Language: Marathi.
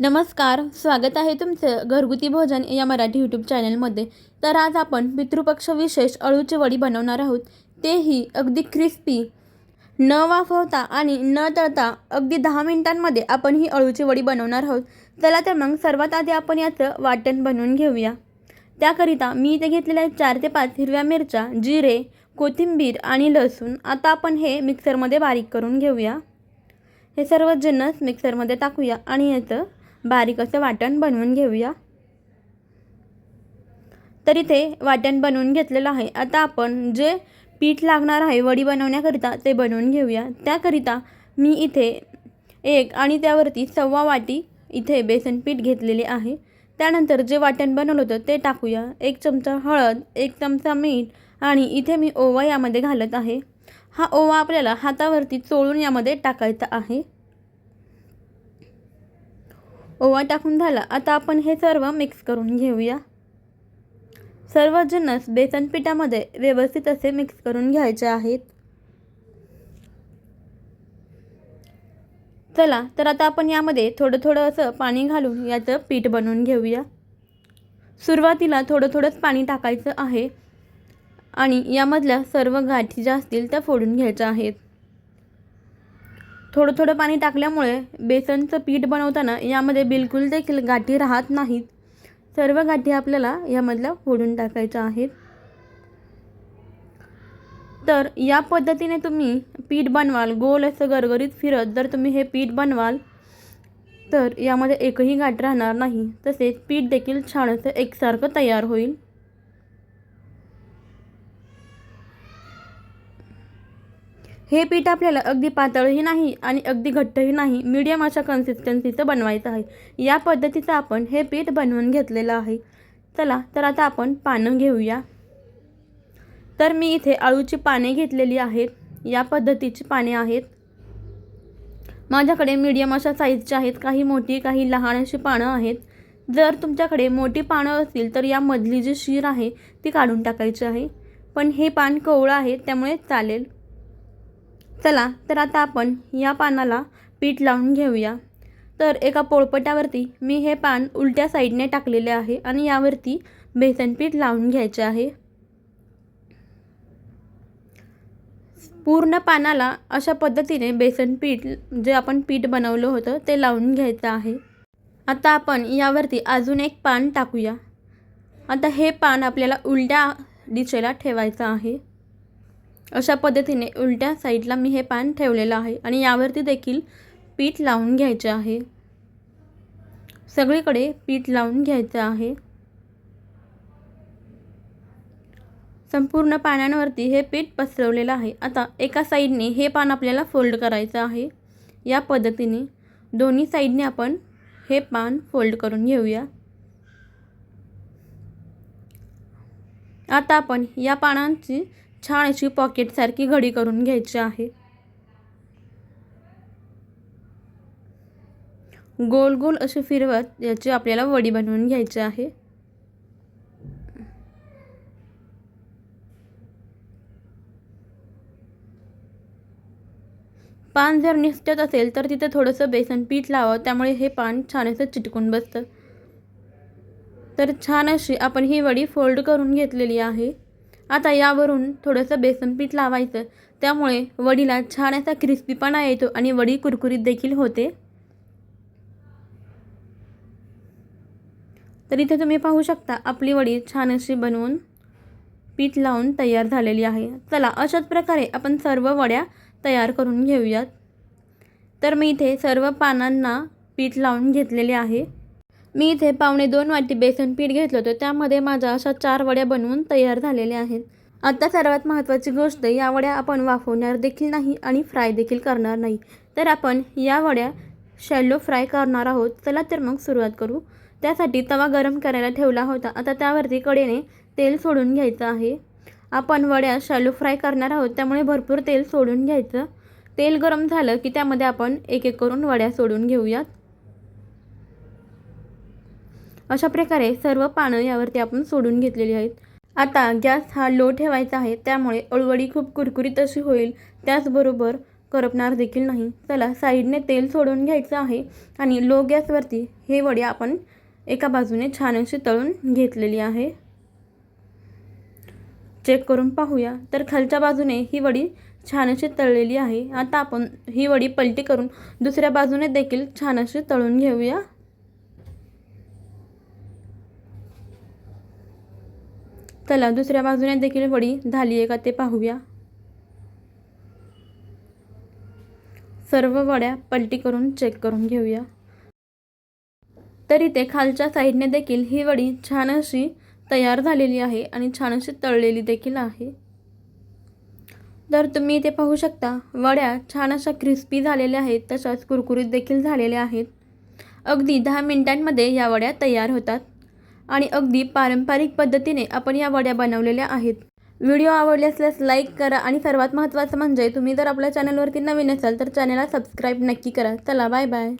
नमस्कार स्वागत आहे तुमचं घरगुती भोजन या मराठी यूट्यूब चॅनलमध्ये तर आज आपण पितृपक्ष विशेष अळूची वडी बनवणार आहोत. तेही अगदी क्रिस्पी न वाफवता आणि न तळता अगदी दहा मिनिटांमध्ये आपण ही अळूची वडी बनवणार आहोत. चला तर मग सर्वात आधी आपण याचं वाटण बनवून घेऊया. त्याकरिता मी इथे घेतलेल्या चार ते पाच हिरव्या मिरच्या जिरे कोथिंबीर आणि लसूण आता आपण हे मिक्सरमध्ये बारीक करून घेऊया. हे सर्व जिन्नस मिक्सरमध्ये टाकूया आणि याचं बारीक असं वाटण बनवून घेऊया. तर इथे वाटण बनवून घेतलेलं आहे. आता आपण जे पीठ लागणार आहे वडी बनवण्याकरिता ते बनवून घेऊया. त्याकरिता मी इथे एक आणि त्यावरती सव्वा वाटी इथे बेसन पीठ घेतलेले आहे. त्यानंतर जे वाटण बनवलं होतं ते टाकूया. एक चमचा हळद एक चमचा मीठ आणि इथे मी ओवा यामध्ये घालत आहे. हा ओवा आपल्याला हातावरती चोळून यामध्ये टाकायचा आहे. ओवा टाकून झाला. आता आपण हे सर्व मिक्स करून घेऊया. सर्व जिन्नस बेसन पिठामध्ये व्यवस्थित असे मिक्स करून घ्यायचे आहेत. चला तर आता आपण यामध्ये थोडं थोडं असं पाणी घालून याचं पीठ बनवून घेऊया. सुरुवातीला थोडं थोडंच पाणी टाकायचं आहे. आणि यामधल्या सर्व गाठी ज्या असतील त्या फोडून घ्यायच्या आहेत. थोडं थोडं पाणी टाकल्यामुळे बेसनचं पीठ बनवताना यामध्ये बिलकुल देखील गाठी राहत नाहीत. सर्व गाठी आपल्याला यामधल्या फोडून टाकायच्या आहेत. तर या पद्धतीने तुम्ही पीठ बनवाल. गोल असं गरगरीत फिरत जर तुम्ही हे पीठ बनवाल तर यामध्ये एकही गाठ राहणार नाही. तसेच पीठ देखील छान असं एकसारखं तयार होईल. हे पीठ आपल्याला अगदी पातळही नाही आणि अगदी घट्टही नाही मीडियम अशा कन्सिस्टन्सीचं बनवायचं आहे. या पद्धतीचं आपण हे पीठ बनवून घेतलेलं आहे. चला तर आता आपण पानं घेऊया. तर मी इथे आळूची पाने घेतलेली आहेत. या पद्धतीची पाने आहेत. माझ्याकडे मीडियम अशा साईजची आहेत. काही मोठी काही लहान अशी पानं आहेत. जर तुमच्याकडे मोठी पानं असतील तर यामधली जी शीर आहे ती काढून टाकायची आहे. पण हे पान कवळं आहे त्यामुळे चालेल. चला तर आता आपण या पानाला पीठ लावून घेऊया. तर एका पोळपटावरती मी हे पान उलट्या साईडने टाकलेले आहे आणि यावरती बेसन पीठ लावून घ्यायचे आहे. पूर्ण पानाला अशा पद्धतीने बेसन पीठ जे आपण पीठ बनवलं होतं ते लावून घ्यायचं आहे. आता आपण यावरती अजून एक पान टाकूया. आता हे पान आपल्याला उलट्या दिशेला ठेवायचं आहे. अशा पद्धतीने उलट्या साईडला मी हे पॅन ठेवलेलं आहे आणि यावरती देखील पीठ लावून घ्यायचे आहे. सगळीकडे पीठ लावून घ्यायचं आहे. संपूर्ण पानांवरती हे पीठ पसरवलेलं आहे. आता एका साईडने हे पान आपल्याला फोल्ड करायचं आहे. या पद्धतीने दोन्ही साईडने आपण हे पान फोल्ड करून घेऊया. आता आपण या पानांची छान अशी पॉकेटसारखी घडी करून घ्यायची आहे. गोल गोल असे फिरवत याची आपल्याला वडी बनवून घ्यायची आहे. पान जर निसटत असेल तर तिथे थोडंसं बेसन पीठ लावावं त्यामुळे हे पान छान असं चिटकून बसतं. तर छान अशी आपण ही वडी फोल्ड करून घेतलेली आहे. आता यावरून थोडंसं बेसन पीठ लावायचं. त्यामुळे वडीला छान असा क्रिस्पीपणा येतो आणि वडी कुरकुरीत देखील होते. तर इथे तुम्ही पाहू शकता आपली वडी छान अशी बनवून पीठ लावून तयार झालेली आहे. चला अशाच प्रकारे आपण सर्व वड्या तयार करून घेऊयात. तर मी इथे सर्व पानांना पीठ लावून घेतलेले आहे. मी इथे पावणे दोन वाटी बेसन पीठ घेतलं होतं. त्यामध्ये माझ्या अशा चार वड्या बनवून तयार झालेल्या आहेत. आता सर्वात महत्त्वाची गोष्ट या वड्या आपण वाफवणार देखील नाही आणि फ्राय देखील करणार नाही. तर आपण या वड्या शॅलो फ्राय करणार आहोत. चला तर मग सुरुवात करू. त्यासाठी तवा गरम करायला ठेवला होता. आता त्यावरती कडेने तेल सोडून घ्यायचं आहे. आपण वड्या शॅलो फ्राय करणार आहोत. त्यामुळे भरपूर तेल सोडून घ्यायचं. तेल गरम झालं की त्यामध्ये आपण एक एक करून वड्या सोडून घेऊयात. अशा प्रकारे सर्व पानं यावरती आपण सोडून घेतलेली आहेत. आता गॅस हा लो ठेवायचा आहे त्यामुळे अळवडी खूप कुरकुरीत अशी होईल. त्याचबरोबर करपणार देखील नाही. चला साईडने तेल सोडून घ्यायचं आहे आणि लो गॅसवरती हे वडी आपण एका बाजूने छान अशी तळून घेतलेली आहे. चेक करून पाहूया. तर खालच्या बाजूने ही वडी छान अशी तळलेली आहे. आता आपण ही वडी पलटी करून दुसऱ्या बाजूने देखील छान अशी तळून घेऊया. चला दुसऱ्या बाजूने देखील वडी झाली आहे का ते पाहूया. सर्व वड्या पलटी करून चेक करून घेऊया. तर इथे खालच्या साईडने देखील ही वडी छान अशी तयार झालेली आहे आणि छान अशी तळलेली देखील आहे. तर तुम्ही इथे पाहू शकता वड्या छान अशा क्रिस्पी झालेल्या आहेत तशाच कुरकुरीत देखील झालेल्या आहेत. अगदी दहा मिनिटांमध्ये या वड्या तयार होतात. आणि अगदी पारंपरिक पद्धतीने आपण या वड्या बनवलेल्या आहेत. व्हिडिओ आवडले असल्यास लाईक करा आणि सर्वात महत्त्वाचं म्हणजे तुम्ही जर आपल्या चॅनलवरती नवीन असाल तर चॅनलला सबस्क्राईब नक्की करा. चला बाय बाय.